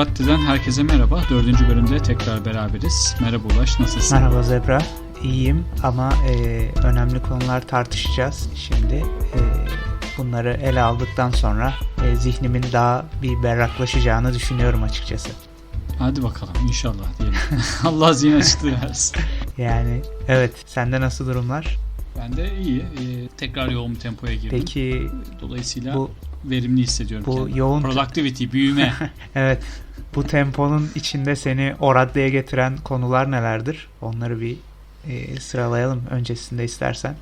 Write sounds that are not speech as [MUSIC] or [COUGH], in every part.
Oratti'den herkese merhaba. Dördüncü bölümde tekrar beraberiz. Merhaba Ulaş, nasılsın? Merhaba Zebra. İyiyim ama e, önemli konular tartışacağız şimdi. E, bunları ele aldıktan sonra e, zihnimin daha bir berraklaşacağını düşünüyorum açıkçası. Hadi bakalım inşallah diyelim. [LAUGHS] Allah zihin açıklığı [LAUGHS] versin. Yani evet sende nasıl durumlar? Ben de iyi. Ee, tekrar yoğun bir tempoya girdim. Peki Dolayısıyla bu verimli hissediyorum bu kendimi. yoğun Productivity, büyüme. [LAUGHS] evet bu temponun içinde seni o raddeye getiren konular nelerdir? Onları bir e, sıralayalım öncesinde istersen.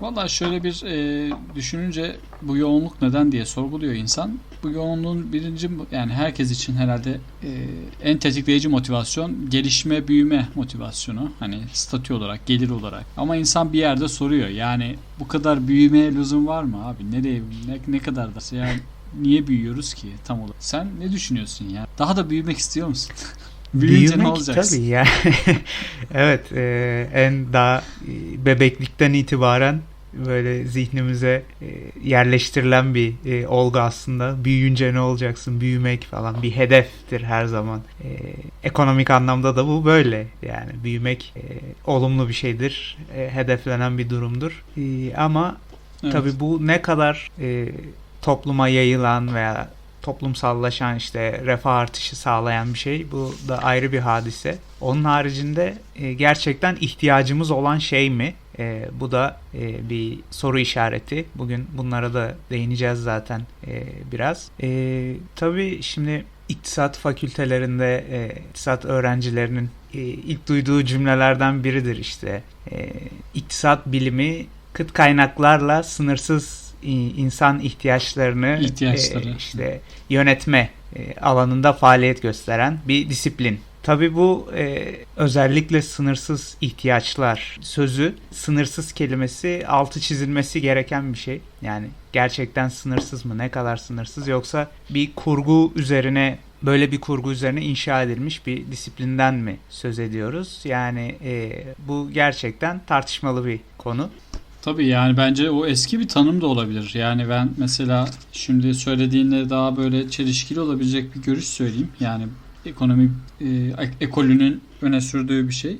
Valla şöyle bir e, düşününce bu yoğunluk neden diye sorguluyor insan. Bu yoğunluğun birinci yani herkes için herhalde e, en tetikleyici motivasyon gelişme, büyüme motivasyonu. Hani statü olarak, gelir olarak. Ama insan bir yerde soruyor. Yani bu kadar büyümeye lüzum var mı abi? Nereye, ne, ne kadar da yani niye büyüyoruz ki tam olarak? Sen ne düşünüyorsun ya? Daha da büyümek istiyor musun? [LAUGHS] Büyüyünce ne olacaksın? tabii yani. [LAUGHS] evet e, en daha e, bebeklikten itibaren böyle zihnimize e, yerleştirilen bir e, olgu aslında. Büyüyünce ne olacaksın? Büyümek falan bir hedeftir her zaman. E, ekonomik anlamda da bu böyle. Yani büyümek olumlu bir şeydir. Hedeflenen bir durumdur. Ama Evet. Tabii bu ne kadar topluma yayılan veya toplumsallaşan işte refah artışı sağlayan bir şey. Bu da ayrı bir hadise. Onun haricinde gerçekten ihtiyacımız olan şey mi? E, bu da e, bir soru işareti. Bugün bunlara da değineceğiz zaten e, biraz. E, tabii şimdi iktisat fakültelerinde e, iktisat öğrencilerinin e, ilk duyduğu cümlelerden biridir işte. E, iktisat bilimi kıt kaynaklarla sınırsız insan ihtiyaçlarını İhtiyaçları. e, işte yönetme e, alanında faaliyet gösteren bir disiplin. Tabii bu e, özellikle sınırsız ihtiyaçlar sözü, sınırsız kelimesi altı çizilmesi gereken bir şey. Yani gerçekten sınırsız mı, ne kadar sınırsız yoksa bir kurgu üzerine böyle bir kurgu üzerine inşa edilmiş bir disiplinden mi söz ediyoruz? Yani e, bu gerçekten tartışmalı bir konu. Tabii yani bence o eski bir tanım da olabilir. Yani ben mesela şimdi söylediğinle daha böyle çelişkili olabilecek bir görüş söyleyeyim. Yani ekonomi e, ek- ekolünün öne sürdüğü bir şey.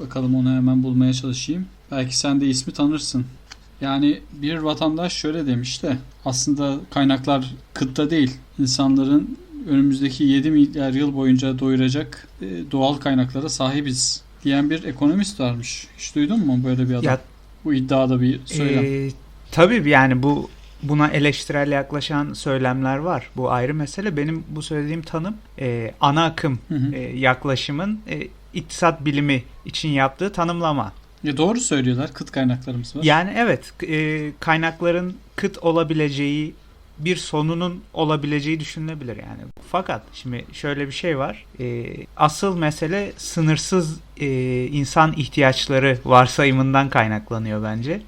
Bakalım onu hemen bulmaya çalışayım. Belki sen de ismi tanırsın. Yani bir vatandaş şöyle demiş de aslında kaynaklar kıtta değil. İnsanların önümüzdeki 7 milyar yıl boyunca doyuracak e, doğal kaynaklara sahibiz diyen bir ekonomist varmış. Hiç duydun mu böyle bir adam? Ya Bu iddiada bir söylem. Ee, tabii yani bu buna eleştirel yaklaşan söylemler var. Bu ayrı mesele. Benim bu söylediğim tanım e, ana akım Hı hı. e, yaklaşımın e, iktisat bilimi için yaptığı tanımlama. Ya doğru söylüyorlar. Kıt kaynaklarımız var. Yani evet e, kaynakların kıt olabileceği bir sonunun olabileceği düşünülebilir yani. Fakat şimdi şöyle bir şey var. E, asıl mesele sınırsız e, insan ihtiyaçları varsayımından kaynaklanıyor bence.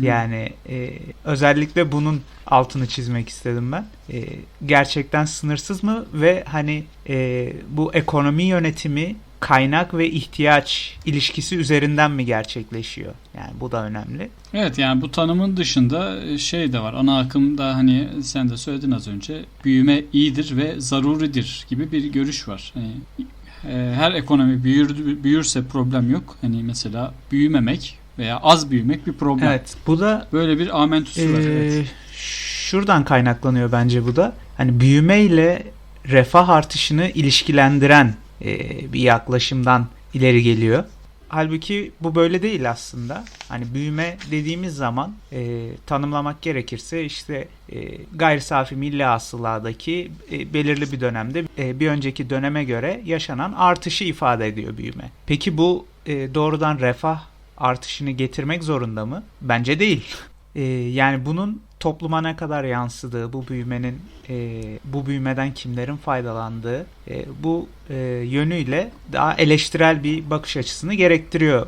Yani e, özellikle bunun altını çizmek istedim ben. E, gerçekten sınırsız mı ve hani e, bu ekonomi yönetimi kaynak ve ihtiyaç ilişkisi üzerinden mi gerçekleşiyor? Yani bu da önemli. Evet yani bu tanımın dışında e, şey de var. Ana akımda hani sen de söyledin az önce büyüme iyidir ve zaruridir gibi bir görüş var. Hani, e, her ekonomi büyür, büyürse problem yok. Hani mesela büyümemek veya az büyümek bir problem. Evet. Bu da Böyle bir amentüsü var. e, Evet. şuradan kaynaklanıyor bence bu da. Hani büyümeyle refah artışını ilişkilendiren e, bir yaklaşımdan ileri geliyor. Halbuki bu böyle değil aslında. Hani büyüme dediğimiz zaman e, tanımlamak gerekirse işte e, gayri safi milli hasıladaki e, belirli bir dönemde e, bir önceki döneme göre yaşanan artışı ifade ediyor büyüme. Peki bu e, doğrudan refah artışını getirmek zorunda mı? Bence değil. E, yani bunun topluma ne kadar yansıdığı, bu büyümenin e, bu büyümeden kimlerin faydalandığı e, bu e, yönüyle daha eleştirel bir bakış açısını gerektiriyor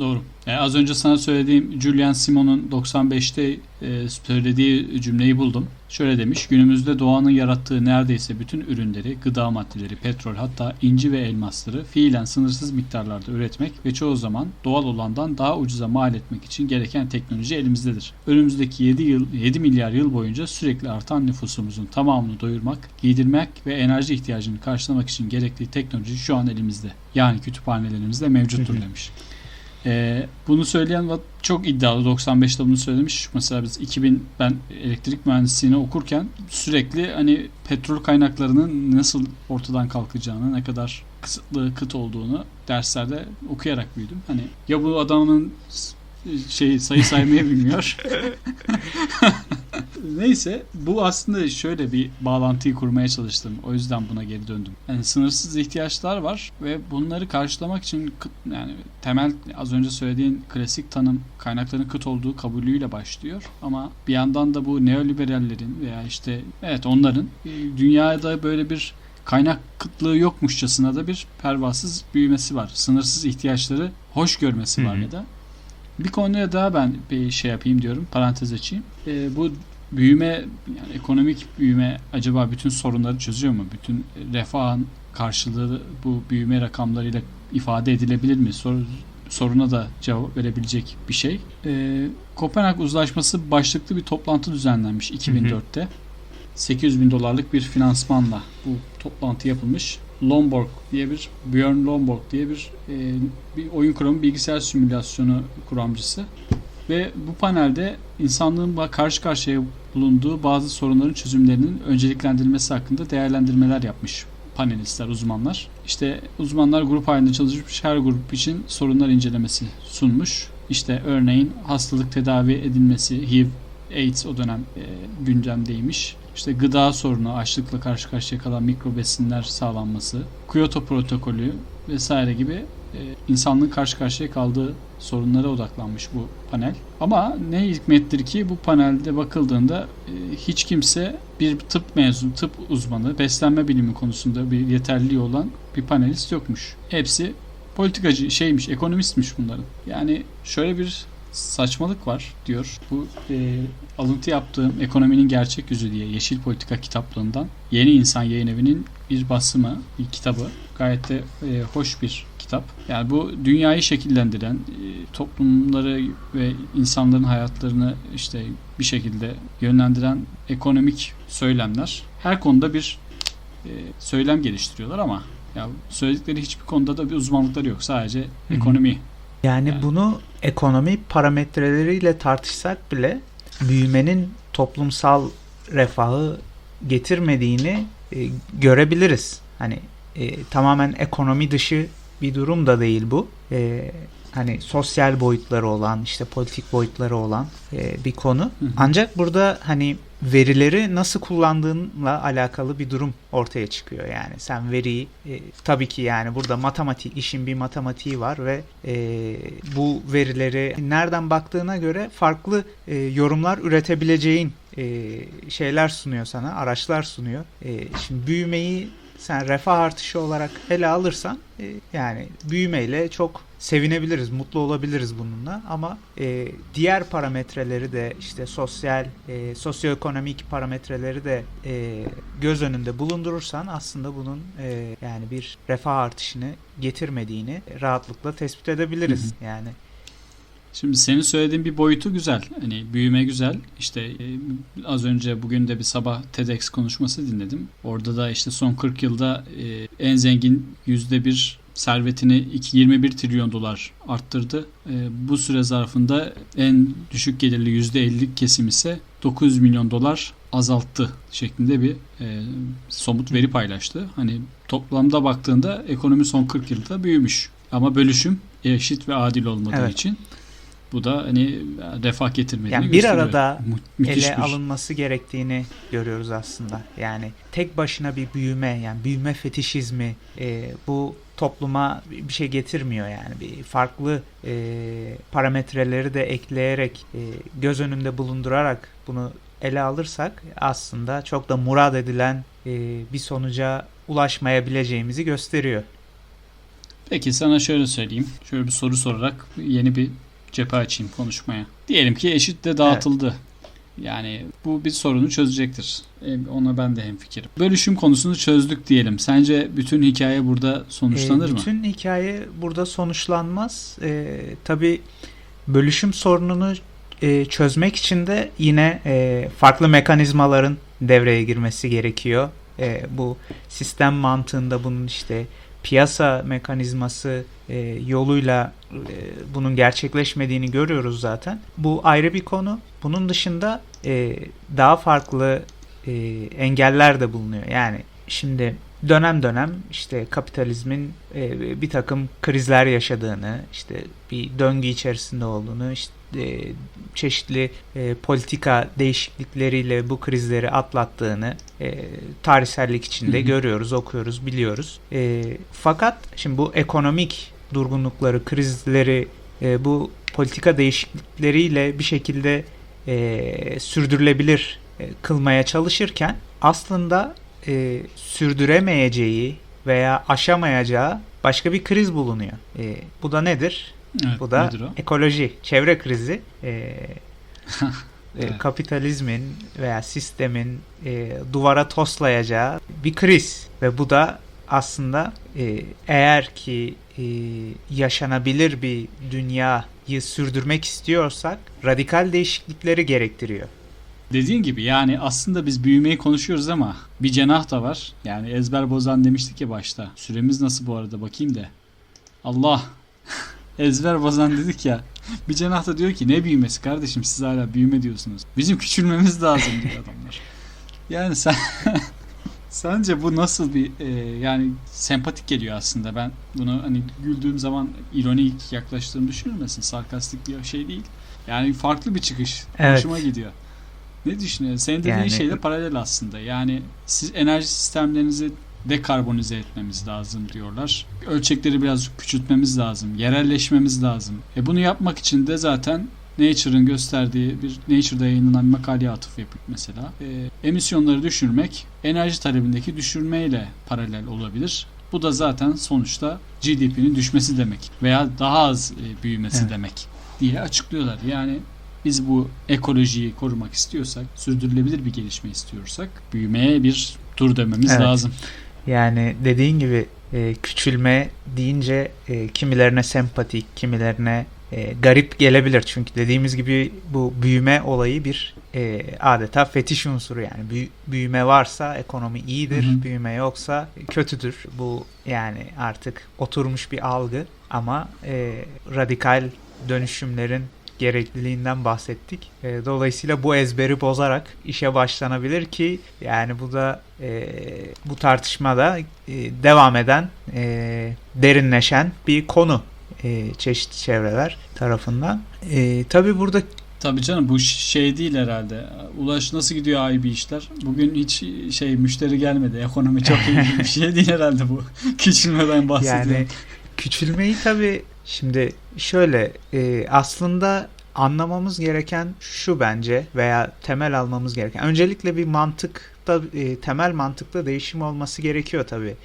Doğru. E, az önce sana söylediğim Julian Simon'un 95'te e, söylediği cümleyi buldum. Şöyle demiş. Günümüzde doğanın yarattığı neredeyse bütün ürünleri, gıda maddeleri, petrol hatta inci ve elmasları fiilen sınırsız miktarlarda üretmek ve çoğu zaman doğal olandan daha ucuza mal etmek için gereken teknoloji elimizdedir. Önümüzdeki 7 yıl 7 milyar yıl boyunca sürekli artan nüfusumuzun tamamını doyurmak, giydirmek ve enerji ihtiyacını karşılamak için gerekli teknoloji şu an elimizde. Yani kütüphanelerimizde mevcuttur demiş. Ee, bunu söyleyen çok iddialı 95'te bunu söylemiş. Mesela biz 2000 ben elektrik mühendisliğini okurken sürekli hani petrol kaynaklarının nasıl ortadan kalkacağını, ne kadar kısıtlı, kıt olduğunu derslerde okuyarak büyüdüm. Hani ya bu adamın şey sayı saymayı bilmiyor. [LAUGHS] Neyse bu aslında şöyle bir bağlantıyı kurmaya çalıştım. O yüzden buna geri döndüm. Yani sınırsız ihtiyaçlar var ve bunları karşılamak için yani temel az önce söylediğin klasik tanım kaynakların kıt olduğu kabulüyle başlıyor. Ama bir yandan da bu neoliberallerin veya işte evet onların e, dünyada böyle bir kaynak kıtlığı yokmuşçasına da bir pervasız büyümesi var. Sınırsız ihtiyaçları hoş görmesi var ya da. Bir konuya daha ben bir şey yapayım diyorum. Parantez açayım. Ee, bu büyüme yani ekonomik büyüme acaba bütün sorunları çözüyor mu? Bütün refahın karşılığı bu büyüme rakamlarıyla ifade edilebilir mi? Sor, soruna da cevap verebilecek bir şey. Ee, Kopenhag Uzlaşması başlıklı bir toplantı düzenlenmiş 2004'te. 800 bin dolarlık bir finansmanla bu toplantı yapılmış. Lomborg diye bir Björn Lomborg diye bir e, bir oyun kuramı bilgisayar simülasyonu kuramcısı ve bu panelde insanlığın karşı karşıya bulunduğu bazı sorunların çözümlerinin önceliklendirilmesi hakkında değerlendirmeler yapmış panelistler, uzmanlar. İşte uzmanlar grup halinde çalışmış her grup için sorunlar incelemesi sunmuş. İşte örneğin hastalık tedavi edilmesi, HIV, AIDS o dönem e, gündemdeymiş. İşte gıda sorunu, açlıkla karşı karşıya kalan mikro besinler sağlanması, Kyoto protokolü vesaire gibi insanlığın karşı karşıya kaldığı sorunlara odaklanmış bu panel. Ama ne hikmettir ki bu panelde bakıldığında e, hiç kimse bir tıp mezunu, tıp uzmanı, beslenme bilimi konusunda bir yeterliliği olan bir panelist yokmuş. Hepsi politikacı şeymiş, ekonomistmiş bunların. Yani şöyle bir saçmalık var diyor. Bu e, alıntı yaptığım Ekonominin Gerçek Yüzü diye Yeşil Politika kitaplığından Yeni İnsan Yayın Evi'nin bir basımı, bir kitabı. Gayet de e, hoş bir kitap. Yani bu dünyayı şekillendiren, e, toplumları ve insanların hayatlarını işte bir şekilde yönlendiren ekonomik söylemler. Her konuda bir e, söylem geliştiriyorlar ama ya söyledikleri hiçbir konuda da bir uzmanlıkları yok. Sadece ekonomi. Yani, Yani. bunu ekonomi parametreleriyle tartışsak bile büyümenin toplumsal refahı getirmediğini e, görebiliriz. Hani e, tamamen ekonomi dışı bir durum da değil bu. E, hani sosyal boyutları olan, işte politik boyutları olan e, bir konu. Hı hı. Ancak burada hani verileri nasıl kullandığınla alakalı bir durum ortaya çıkıyor yani. Sen veriyi e, tabii ki yani burada matematik işin bir matematiği var ve e, bu verileri nereden baktığına göre farklı e, yorumlar üretebileceğin e, şeyler sunuyor sana, araçlar sunuyor. E, şimdi büyümeyi sen refah artışı olarak ele alırsan e, yani büyümeyle çok sevinebiliriz, mutlu olabiliriz bununla ama e, diğer parametreleri de işte sosyal, e, sosyoekonomik parametreleri de e, göz önünde bulundurursan aslında bunun e, yani bir refah artışını getirmediğini rahatlıkla tespit edebiliriz. Yani Şimdi senin söylediğin bir boyutu güzel. Hani büyüme güzel. İşte e, az önce bugün de bir sabah TEDx konuşması dinledim. Orada da işte son 40 yılda e, en zengin yüzde bir servetini iki- 21 trilyon dolar arttırdı. E, bu süre zarfında en düşük gelirli yüzde 50 kesim ise 900 milyon dolar azalttı şeklinde bir e, somut veri paylaştı. Hani toplamda baktığında ekonomi son 40 yılda büyümüş. Ama bölüşüm eşit ve adil olmadığı Evet. için bu da hani refah getirmediğini Yani bir gösteriyor. arada müthiş ele bir- alınması gerektiğini görüyoruz aslında. Yani tek başına bir büyüme yani büyüme fetişizmi e, bu topluma bir şey getirmiyor yani bir farklı e, parametreleri de ekleyerek e, göz önünde bulundurarak bunu ele alırsak aslında çok da murad edilen e, bir sonuca ulaşmayabileceğimizi gösteriyor. Peki sana şöyle söyleyeyim. Şöyle bir soru sorarak yeni bir cephe açayım konuşmaya. Diyelim ki eşit de dağıtıldı. Yani bu bir sorunu çözecektir. Ona ben de hemfikirim. Bölüşüm konusunu çözdük diyelim. Sence bütün hikaye burada sonuçlanır E, mı? bütün hikaye burada sonuçlanmaz. E, tabii bölüşüm sorununu e, çözmek için de yine e, farklı mekanizmaların devreye girmesi gerekiyor. E, bu sistem mantığında bunun işte piyasa mekanizması e, yoluyla e, bunun gerçekleşmediğini görüyoruz zaten. Bu ayrı bir konu. Bunun dışında e, daha farklı e, engeller de bulunuyor. Yani şimdi dönem dönem işte kapitalizmin e, bir takım krizler yaşadığını, işte bir döngü içerisinde olduğunu, işte e, çeşitli e, politika değişiklikleriyle bu krizleri atlattığını e, tarihsellik içinde Hı hı. görüyoruz, okuyoruz, biliyoruz. E, fakat şimdi bu ekonomik durgunlukları, krizleri e, bu politika değişiklikleriyle bir şekilde e, sürdürülebilir e, kılmaya çalışırken aslında e, sürdüremeyeceği veya aşamayacağı başka bir kriz bulunuyor. E, bu da nedir? Evet, Bu da ekoloji, çevre krizi. E, [LAUGHS] e, Evet. Kapitalizmin veya sistemin e, duvara toslayacağı bir kriz ve bu da aslında e, eğer ki e, yaşanabilir bir dünyayı sürdürmek istiyorsak radikal değişiklikleri gerektiriyor. Dediğin gibi yani aslında biz büyümeyi konuşuyoruz ama bir cenah da var. Yani ezber bozan demiştik ya başta. Süremiz nasıl bu arada bakayım da. Allah ezber bozan dedik ya. Bir cenah da diyor ki ne büyümesi kardeşim siz hala büyüme diyorsunuz. Bizim küçülmemiz lazım diyor adamlar. Yani sen [LAUGHS] sence bu nasıl bir e, yani sempatik geliyor aslında. Ben bunu hani güldüğüm zaman ironik yaklaştığımı düşünülmesin. Sarkastik bir şey değil. Yani farklı bir çıkış. Evet. Hoşuma gidiyor. Ne düşünüyorsun? Senin dediğin Yani- şeyle paralel aslında. Yani siz enerji sistemlerinizi dekarbonize etmemiz lazım diyorlar. Ölçekleri biraz küçültmemiz lazım. Yerelleşmemiz lazım. E bunu yapmak için de zaten Nature'ın gösterdiği bir Nature'da yayınlanan bir makaleye atıf yapıp mesela e, emisyonları düşürmek enerji talebindeki düşürmeyle paralel olabilir. Bu da zaten sonuçta GDP'nin düşmesi demek veya daha az e, büyümesi Evet. demek diye açıklıyorlar. Yani biz bu ekolojiyi korumak istiyorsak, sürdürülebilir bir gelişme istiyorsak büyümeye bir dur dememiz Evet. lazım. Yani dediğin gibi e, küçülme deyince e, kimilerine sempatik, kimilerine e, garip gelebilir. Çünkü dediğimiz gibi bu büyüme olayı bir e, adeta fetiş unsuru yani. Büyü- büyüme varsa ekonomi iyidir, Hı hı. büyüme yoksa kötüdür. Bu yani artık oturmuş bir algı ama e, radikal dönüşümlerin gerekliliğinden bahsettik. E, dolayısıyla bu ezberi bozarak işe başlanabilir ki yani bu da e, bu tartışmada e, devam eden, e, derinleşen bir konu e, çeşitli çevreler tarafından. E, Tabi burada Tabii canım bu şey değil herhalde. Ulaş nasıl gidiyor bir işler? Bugün hiç şey müşteri gelmedi. Ekonomi çok iyi bir şey değil herhalde bu. [LAUGHS] Küçülmeden bahsediyorum. yani küçülmeyi tabi şimdi şöyle e, aslında anlamamız gereken şu bence veya temel almamız gereken. Öncelikle bir mantıkta e, temel mantıkta değişim olması gerekiyor tabi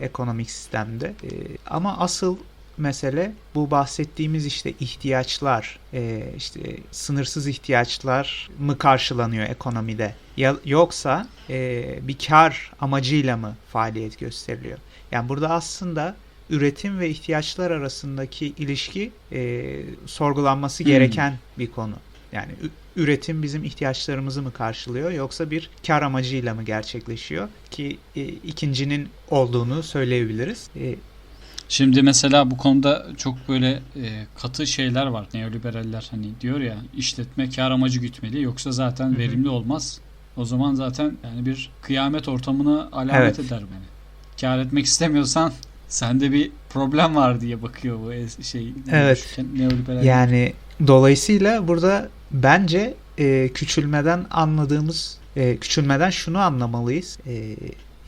ekonomik sistemde. E, ama asıl mesele bu bahsettiğimiz işte ihtiyaçlar e, işte sınırsız ihtiyaçlar mı karşılanıyor ekonomide? Ya, yoksa e, bir kar amacıyla mı faaliyet gösteriliyor? Yani burada aslında üretim ve ihtiyaçlar arasındaki ilişki e, sorgulanması Hmm. gereken bir konu. Yani üretim bizim ihtiyaçlarımızı mı karşılıyor yoksa bir kar amacıyla mı gerçekleşiyor ki e, ikincinin olduğunu söyleyebiliriz. E, Şimdi mesela bu konuda çok böyle e, katı şeyler var. Neoliberaller hani diyor ya işletme kar amacı gütmeli yoksa zaten hı. verimli olmaz. O zaman zaten yani bir kıyamet ortamına alamet Evet. eder beni. Kar etmek istemiyorsan sende bir problem var diye bakıyor bu şey Evet. Yani dolayısıyla burada bence e, küçülmeden anladığımız e, küçülmeden şunu anlamalıyız. E,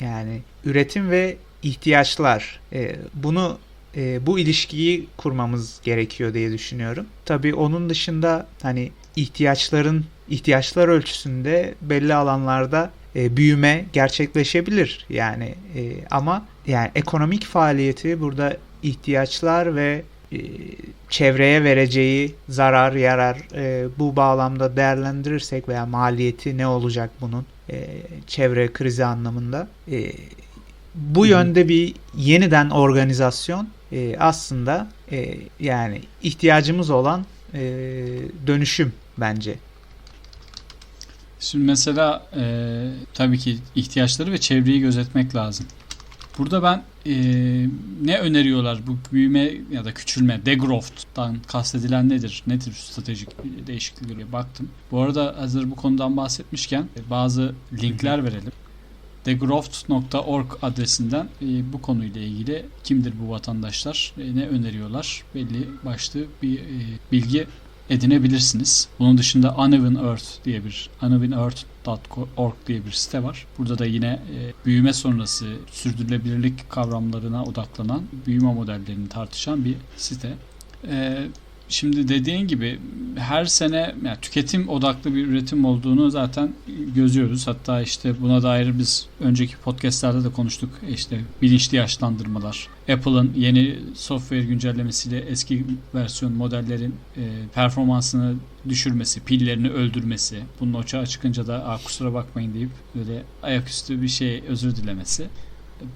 yani üretim ve ihtiyaçlar e, bunu e, bu ilişkiyi kurmamız gerekiyor diye düşünüyorum. Tabii onun dışında hani ihtiyaçların ihtiyaçlar ölçüsünde belli alanlarda e, büyüme gerçekleşebilir yani e, ama yani ekonomik faaliyeti burada ihtiyaçlar ve e, çevreye vereceği zarar yarar e, bu bağlamda değerlendirirsek veya maliyeti ne olacak bunun e, çevre krizi anlamında e, bu hı. yönde bir yeniden organizasyon e, aslında e, yani ihtiyacımız olan e, dönüşüm bence. Şimdi mesela e, tabii ki ihtiyaçları ve çevreyi gözetmek lazım. Burada ben e, ne öneriyorlar bu büyüme ya da küçülme, degrowth'tan kastedilen nedir? Nedir stratejik değişiklikleri baktım. Bu arada hazır bu konudan bahsetmişken e, bazı linkler verelim. degrowth.org adresinden e, bu konuyla ilgili kimdir bu vatandaşlar, e, ne öneriyorlar belli başlı bir e, bilgi edinebilirsiniz. Bunun dışında Uneven Earth diye bir unevenearth.org diye bir site var. Burada da yine e, büyüme sonrası sürdürülebilirlik kavramlarına odaklanan büyüme modellerini tartışan bir site. E, Şimdi dediğin gibi her sene yani tüketim odaklı bir üretim olduğunu zaten gözüyoruz. Hatta işte buna dair biz önceki podcastlerde de konuştuk. İşte bilinçli yaşlandırmalar. Apple'ın yeni software güncellemesiyle eski versiyon modellerin e, performansını düşürmesi, pillerini öldürmesi. Bunun açığa çıkınca da kusura bakmayın deyip böyle ayaküstü bir şey özür dilemesi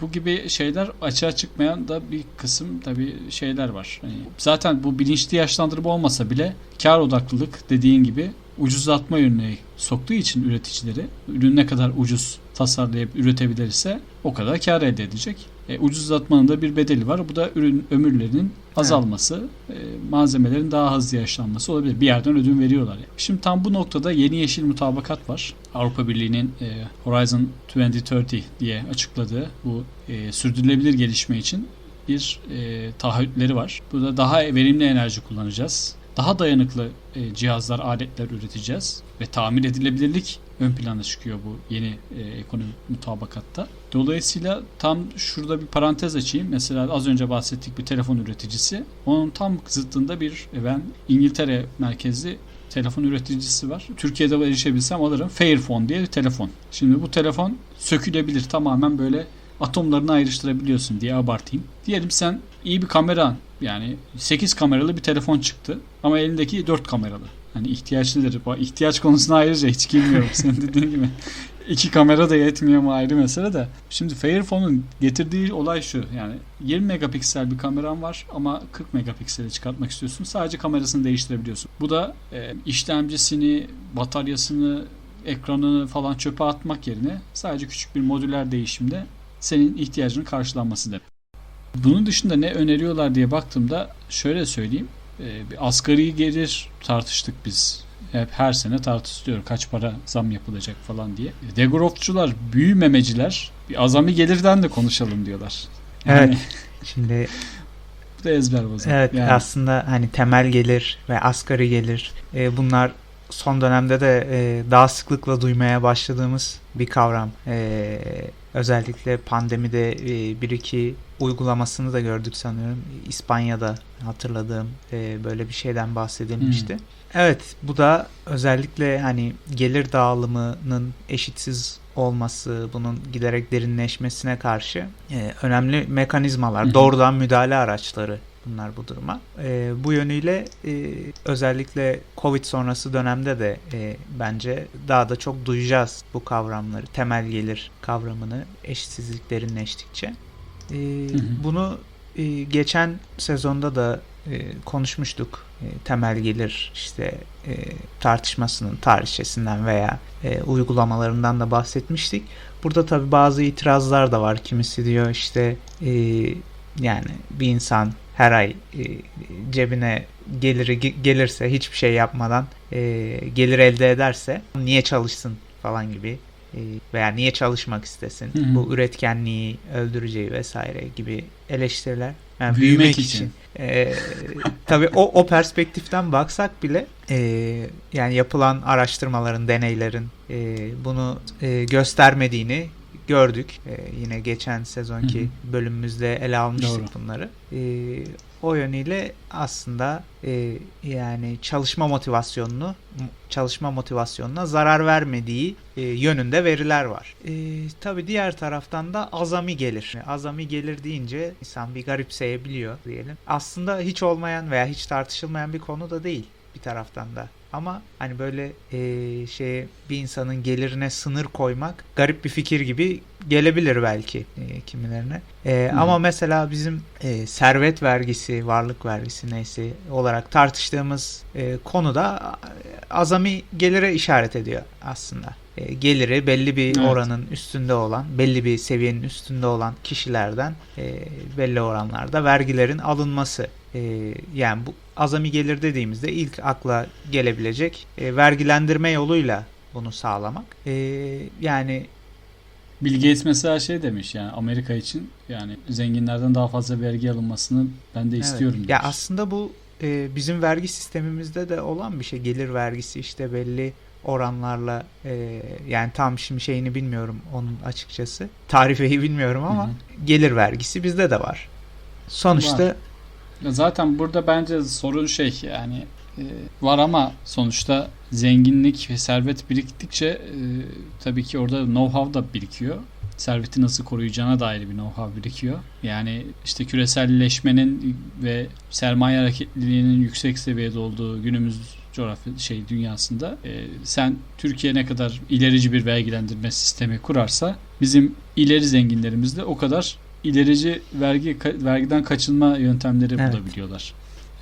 bu gibi şeyler açığa çıkmayan da bir kısım tabii şeyler var. Hani zaten bu bilinçli yaşlandırma olmasa bile kar odaklılık dediğin gibi ucuzlatma yönüne soktuğu için üreticileri ürün ne kadar ucuz tasarlayıp üretebilirse o kadar kar elde edecek. E, ucuzlatmanın da bir bedeli var. Bu da ürün ömürlerinin azalması, e, malzemelerin daha hızlı yaşlanması olabilir. Bir yerden ödün veriyorlar. Yani. Şimdi tam bu noktada yeni yeşil mutabakat var. Avrupa Birliği'nin e, Horizon 2030 diye açıkladığı bu e, sürdürülebilir gelişme için bir e, taahhütleri var. Burada daha verimli enerji kullanacağız. Daha dayanıklı e, cihazlar, aletler üreteceğiz ve tamir edilebilirlik ön plana çıkıyor bu yeni e, ekonomik mutabakatta. Dolayısıyla tam şurada bir parantez açayım. Mesela az önce bahsettik bir telefon üreticisi. Onun tam zıttında bir e, ben İngiltere merkezli telefon üreticisi var. Türkiye'de erişebilsem alırım. Fairphone diye bir telefon. Şimdi bu telefon sökülebilir. Tamamen böyle atomlarını ayrıştırabiliyorsun diye abartayım. Diyelim sen iyi bir kameran yani 8 kameralı bir telefon çıktı ama elindeki 4 kameralı. Hani ihtiyaç nedir? İhtiyaç konusuna ayrıca hiç girmiyorum senin [LAUGHS] dediğin gibi. İki kamera da yetmiyor mu ayrı mesele de. Şimdi Fairphone'un getirdiği olay şu. Yani 20 megapiksel bir kameran var ama 40 megapiksele çıkartmak istiyorsun. Sadece kamerasını değiştirebiliyorsun. Bu da e, işlemcisini, bataryasını, ekranını falan çöpe atmak yerine sadece küçük bir modüler değişimde senin ihtiyacının karşılanması demek. Bunun dışında ne öneriyorlar diye baktığımda şöyle söyleyeyim. E, bir asgari gelir tartıştık biz. Hep her sene tartışılıyor kaç para zam yapılacak falan diye. Degrowthçular, büyümemeciler bir azami gelirden de konuşalım diyorlar. Yani, Evet. Şimdi [LAUGHS] bu da ezber bozan. Evet Yani, aslında hani temel gelir ve asgari gelir e, bunlar son dönemde de e, daha sıklıkla duymaya başladığımız bir kavram. E, özellikle pandemide e, bir iki uygulamasını da gördük sanıyorum. İspanya'da hatırladığım e, böyle bir şeyden bahsedilmişti. Evet bu da özellikle hani gelir dağılımının eşitsiz olması, bunun giderek derinleşmesine karşı e, önemli mekanizmalar, doğrudan müdahale araçları bunlar bu duruma. E, bu yönüyle e, özellikle Covid sonrası dönemde de e, bence daha da çok duyacağız bu kavramları. Temel gelir kavramını eşitsizlik derinleştikçe. E, hı. Bunu e, geçen sezonda da e, konuşmuştuk. E, temel gelir işte e, tartışmasının tarihçesinden veya e, uygulamalarından da bahsetmiştik. Burada tabi bazı itirazlar da var. Kimisi diyor işte e, yani bir insan her ay e, cebine geliri ge- gelirse hiçbir şey yapmadan e, gelir elde ederse niye çalışsın falan gibi e, veya niye çalışmak istesin Hı hı. bu üretkenliği öldüreceği vesaire gibi eleştiriler. Yani Büyümek büyümek, için. için. E, tabii o, o perspektiften baksak bile e, yani yapılan araştırmaların, deneylerin e, bunu e, göstermediğini gördük. E, yine geçen sezonki Hı bölümümüzde ele almıştık Doğru. bunları. E, o yönüyle aslında e, yani çalışma motivasyonunu çalışma motivasyonuna zarar vermediği e, yönünde veriler var. E, tabii diğer taraftan da azami gelir. Azami gelir deyince insan bir garipseyebiliyor diyelim. Aslında hiç olmayan veya hiç tartışılmayan bir konu da değil bir taraftan da. Ama hani böyle e, şey bir insanın gelirine sınır koymak garip bir fikir gibi gelebilir belki e, kimilerine. E, ama mesela bizim e, servet vergisi, varlık vergisi neyse olarak tartıştığımız e, konuda e, azami gelire işaret ediyor aslında. E, geliri belli bir Evet. oranın üstünde olan, belli bir seviyenin üstünde olan kişilerden e, belli oranlarda vergilerin alınması. E, yani bu azami gelir dediğimizde ilk akla gelebilecek e, vergilendirme yoluyla bunu sağlamak. E, yani Bill Gates mesela şey demiş yani Amerika için yani zenginlerden daha fazla vergi alınmasını ben de Evet. istiyorum demiş. Ya aslında bu e, bizim vergi sistemimizde de olan bir şey. Gelir vergisi işte belli oranlarla e, yani tam şimdi şeyini bilmiyorum onun açıkçası. Tarifeyi bilmiyorum ama Hı hı. gelir vergisi bizde de var. Sonuçta Var. Zaten burada bence sorun şey yani e, var ama sonuçta zenginlik ve servet biriktikçe e, tabii ki orada know-how da birikiyor. Serveti nasıl koruyacağına dair bir know-how birikiyor. Yani işte küreselleşmenin ve sermaye hareketliliğinin yüksek seviyede olduğu günümüz coğrafya şey dünyasında e, sen Türkiye ne kadar ilerici bir vergilendirme sistemi kurarsa bizim ileri zenginlerimiz de o kadar ilerici vergi ka- vergiden kaçınma yöntemleri Evet. bulabiliyorlar.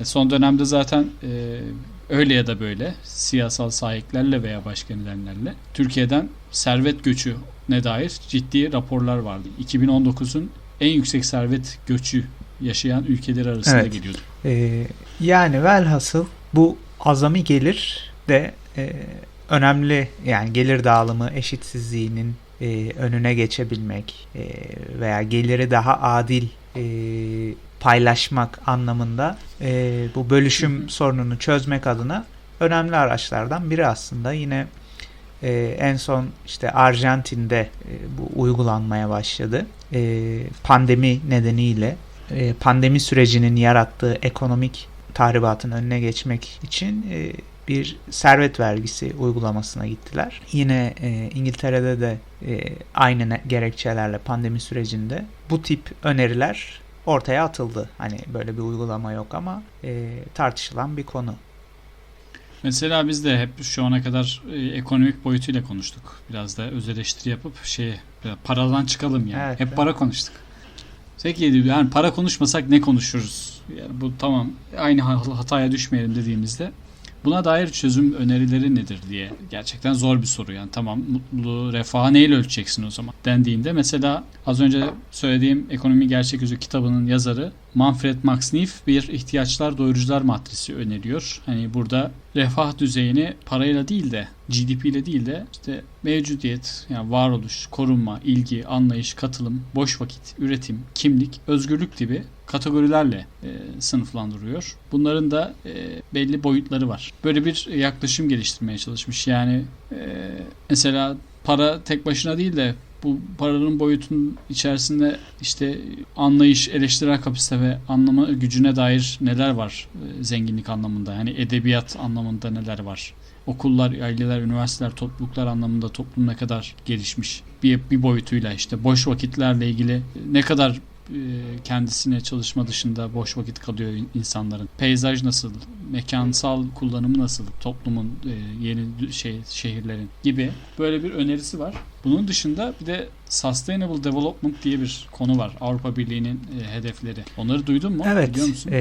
E, son dönemde zaten e, öyle ya da böyle siyasal sahiplerle veya başka nedenlerle Türkiye'den servet göçü ne dair ciddi raporlar vardı. 2019'un en yüksek servet göçü yaşayan ülkeler arasında Evet. geliyordu. e, yani velhasıl bu azami gelir de e, önemli yani gelir dağılımı eşitsizliğinin e, önüne geçebilmek e, veya geliri daha adil e, paylaşmak anlamında e, bu bölüşüm sorununu çözmek adına önemli araçlardan biri aslında. Yine e, en son işte Arjantin'de e, bu uygulanmaya başladı. E, pandemi nedeniyle e, pandemi sürecinin yarattığı ekonomik tahribatın önüne geçmek için e, bir servet vergisi uygulamasına gittiler. Yine e, İngiltere'de de e, aynı gerekçelerle pandemi sürecinde bu tip öneriler ortaya atıldı. Hani böyle bir uygulama yok ama e, tartışılan bir konu. Mesela biz de hep şu ana kadar e, ekonomik boyutuyla konuştuk. Biraz da öz eleştiri yapıp şey paradan çıkalım yani. Evet, hep evet. para konuştuk. Peki yani para konuşmasak ne konuşuruz? Yani bu tamam aynı ha- hataya düşmeyelim dediğimizde buna dair çözüm önerileri nedir diye gerçekten zor bir soru yani tamam mutluluğu refahı neyle ölçeceksin o zaman dendiğinde mesela az önce söylediğim Ekonomi Gerçek Yüzü kitabının yazarı Manfred Max Neef bir ihtiyaçlar doyurucular matrisi öneriyor. Hani burada refah düzeyini parayla değil de GDP ile değil de işte mevcudiyet yani varoluş, korunma, ilgi, anlayış, katılım, boş vakit, üretim, kimlik, özgürlük gibi kategorilerle e, sınıflandırıyor. Bunların da e, belli boyutları var. Böyle bir yaklaşım geliştirmeye çalışmış. Yani e, mesela para tek başına değil de bu paranın boyutunun içerisinde işte anlayış, eleştirel kapasite ve anlama gücüne dair neler var e, zenginlik anlamında? Yani edebiyat anlamında neler var? Okullar, aileler, üniversiteler, topluluklar anlamında toplum ne kadar gelişmiş? Bir, bir boyutuyla işte boş vakitlerle ilgili ne kadar kendisine çalışma dışında boş vakit kalıyor in- insanların. Peyzaj nasıl? Mekansal kullanımı nasıl? Toplumun e, yeni şey şehirlerin gibi böyle bir önerisi var. Bunun dışında bir de Sustainable Development diye bir konu var. Avrupa Birliği'nin e, hedefleri. Onları duydun mu? Evet, Biliyor musun? e,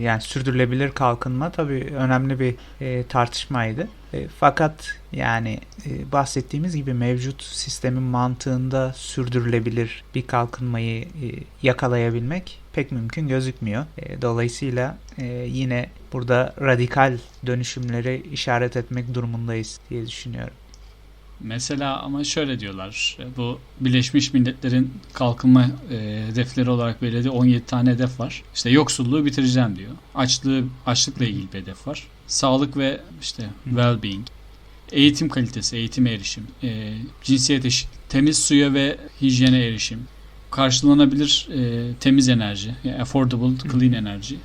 yani sürdürülebilir kalkınma tabii önemli bir e, tartışmaydı. E, fakat yani e, bahsettiğimiz gibi mevcut sistemin mantığında sürdürülebilir bir kalkınmayı e, yakalayabilmek pek mümkün gözükmüyor. E, dolayısıyla e, yine burada radikal dönüşümleri işaret etmek durumundayız diye düşünüyorum. Mesela ama şöyle diyorlar. e, Bu Birleşmiş Milletler'in kalkınma e, hedefleri olarak belirlediği 17 tane hedef var. İşte yoksulluğu bitireceğim diyor. Açlığı açlıkla ilgili bir hedef var. Sağlık ve işte well-being, eğitim kalitesi, eğitime erişim, e, cinsiyet eşit, temiz suya ve hijyene erişim, karşılanabilir e, temiz enerji, yani affordable clean enerji,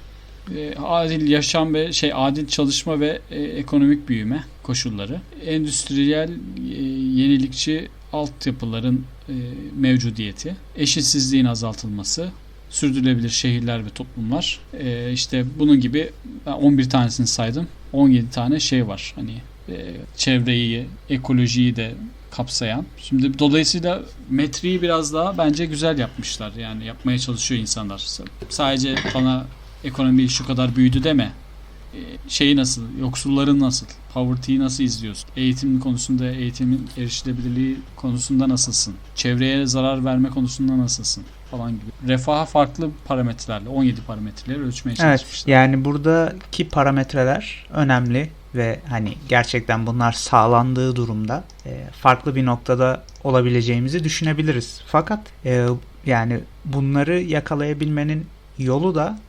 e, adil yaşam ve şey adil çalışma ve e, ekonomik büyüme koşulları, endüstriyel e, yenilikçi altyapıların e, mevcudiyeti, eşitsizliğin azaltılması, sürdürülebilir şehirler ve toplumlar. E, işte bunun gibi ben 11 tanesini saydım. 17 tane şey var. Hani e, çevreyi, ekolojiyi de kapsayan. Şimdi dolayısıyla metreyi biraz daha bence güzel yapmışlar. Yani yapmaya çalışıyor insanlar. Sadece bana ekonomi şu kadar büyüdü deme. E, şeyi nasıl, yoksulların nasıl, poverty'yi nasıl izliyorsun? Eğitim konusunda, eğitimin erişilebilirliği konusunda nasılsın? Çevreye zarar verme konusunda nasılsın? Falan gibi. Refaha farklı parametrelerle, 17 parametreleri ölçmeye Evet çalışmışlar. yani buradaki parametreler önemli ve hani gerçekten bunlar sağlandığı durumda e, farklı bir noktada olabileceğimizi düşünebiliriz. Fakat e, yani bunları yakalayabilmenin yolu da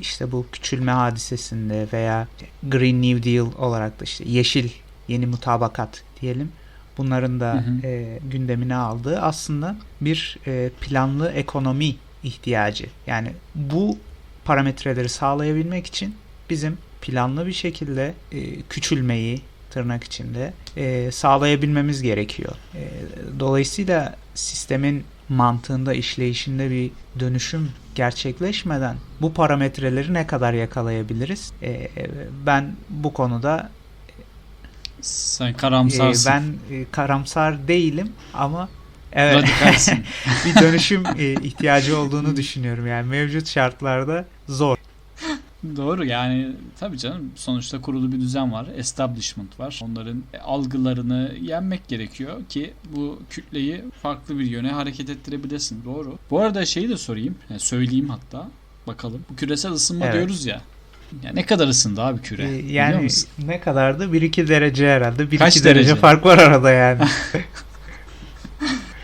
işte bu küçülme hadisesinde veya Green New Deal olarak da işte yeşil yeni mutabakat diyelim. Bunların da Hı hı. e, gündemine aldığı aslında bir e, planlı ekonomi ihtiyacı. Yani bu parametreleri sağlayabilmek için bizim planlı bir şekilde e, küçülmeyi tırnak içinde e, sağlayabilmemiz gerekiyor. E, dolayısıyla sistemin mantığında işleyişinde bir dönüşüm gerçekleşmeden bu parametreleri ne kadar yakalayabiliriz? E, ben bu konuda Sen e, karamsarsın. ben e, karamsar değilim ama evet [LAUGHS] bir dönüşüm e, ihtiyacı olduğunu düşünüyorum. Yani mevcut şartlarda zor. Doğru yani tabii canım sonuçta kurulu bir düzen var. Establishment var. Onların algılarını yenmek gerekiyor ki bu kütleyi farklı bir yöne hareket ettirebilesin. Doğru. Bu arada şeyi de sorayım. Yani söyleyeyim hatta. Bakalım. Bu küresel ısınma Evet. diyoruz ya. Ya ne kadar ısındı abi küre? E, Biliyor yani ne kadardı? 1-2 derece herhalde. 1-2 Kaç derece derece? fark var arada yani. [LAUGHS]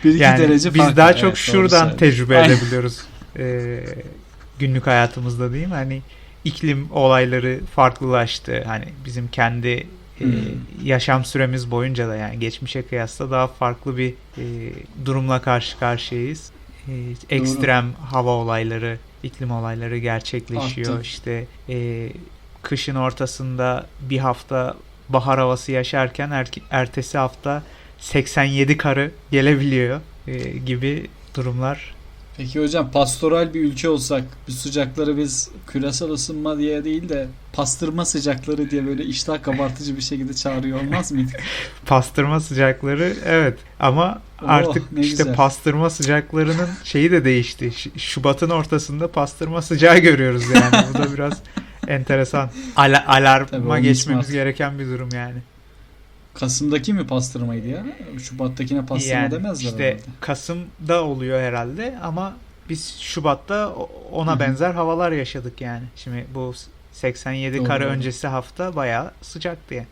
1-2 yani derece biz fark daha var. çok Evet, şuradan tecrübe Aynen. edebiliyoruz. e, günlük hayatımızda diyeyim. Hani iklim olayları farklılaştı. Hani bizim kendi e, Hmm. yaşam süremiz boyunca da yani geçmişe kıyasla daha farklı bir e, durumla karşı karşıyayız. E, ekstrem hava olayları, iklim olayları gerçekleşiyor. Arttı. İşte e, kışın ortasında bir hafta bahar havası yaşarken erke- ertesi hafta 87 karı gelebiliyor e, gibi durumlar. Peki hocam pastoral bir ülke olsak bu sıcakları biz küresel ısınma diye değil de pastırma sıcakları diye böyle iştah kabartıcı bir şekilde çağırıyor olmaz mıydık? [LAUGHS] Pastırma sıcakları evet ama Oh, artık işte güzel. pastırma sıcaklarının şeyi de değişti. Ş- Şubat'ın ortasında pastırma sıcağı görüyoruz yani. Bu da biraz [LAUGHS] enteresan. Ala- Tabii, alarma onun geçmemiz gereken bir durum yani. Kasım'daki mi pastırmaydı ya? Şubat'takine pastırma yani demezler işte herhalde. Kasım'da oluyor herhalde ama biz Şubat'ta ona Hı hı. benzer havalar yaşadık yani. Şimdi bu 87 Doğru, doğru. öncesi hafta bayağı sıcaktı yani.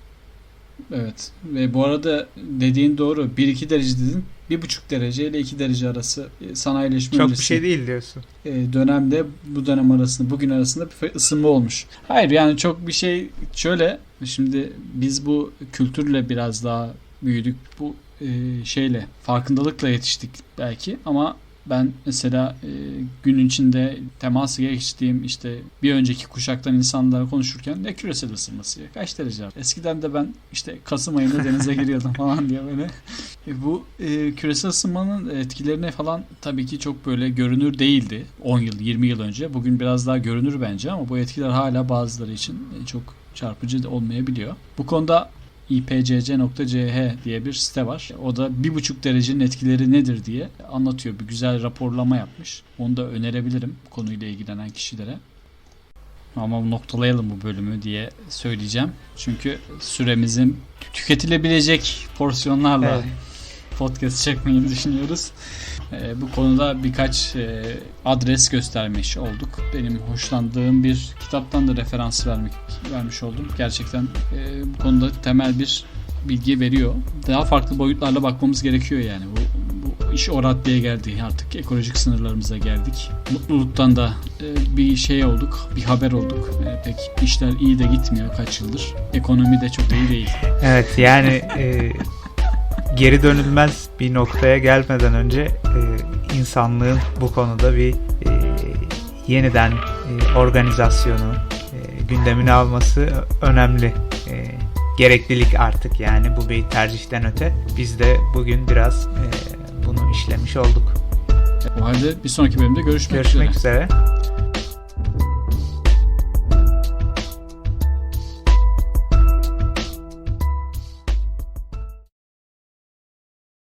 Evet. Ve bu arada dediğin doğru. 1-2 derece dedin. 1,5 derece ile 2 derece arası e, sanayileşme Çok bir şey değil diyorsun. e, dönemde bu dönem arasında bugün arasında bir ısınma olmuş. Hayır yani çok bir şey şöyle şimdi biz bu kültürle biraz daha büyüdük. Bu e, şeyle farkındalıkla yetiştik belki ama ben mesela e, gün içinde teması geçtiğim işte bir önceki kuşaktan insanlarla konuşurken ne küresel ısınması ya kaç derece var? Eskiden de ben işte Kasım ayında denize [LAUGHS] giriyordum falan diye böyle. E, bu e, küresel ısınmanın etkilerine falan tabii ki çok böyle görünür değildi 10 yıl 20 yıl önce. Bugün biraz daha görünür bence ama bu etkiler hala bazıları için çok çarpıcı da olmayabiliyor. Bu konuda ipcc.ch diye bir site var. O da bir buçuk derecenin etkileri nedir diye anlatıyor. Bir güzel raporlama yapmış. Onu da önerebilirim konuyla ilgilenen kişilere. Ama noktalayalım bu bölümü diye söyleyeceğim. Çünkü süremizin tüketilebilecek porsiyonlarla Evet. [LAUGHS] podcast çekmeyi düşünüyoruz. Ee, bu konuda birkaç e, adres göstermiş olduk. Benim hoşlandığım bir kitaptan da referans vermek vermiş oldum. Gerçekten e, bu konuda temel bir bilgi veriyor. Daha farklı boyutlarla bakmamız gerekiyor yani. Bu, bu iş o raddeye geldi. Artık ekolojik sınırlarımıza geldik. Mutluluktan da e, bir şey olduk, bir haber olduk. Pek işler iyi de gitmiyor kaç yıldır. Ekonomi de çok iyi değil. Evet yani e, geri dönülmez bir noktaya gelmeden önce e, insanlığın bu konuda bir e, yeniden e, organizasyonu e, gündemine alması önemli. E, gereklilik artık yani bu bir tercihten öte. Biz de bugün biraz e, bunu işlemiş olduk. O halde bir sonraki bölümde görüşmek, Görüşmek üzere. üzere.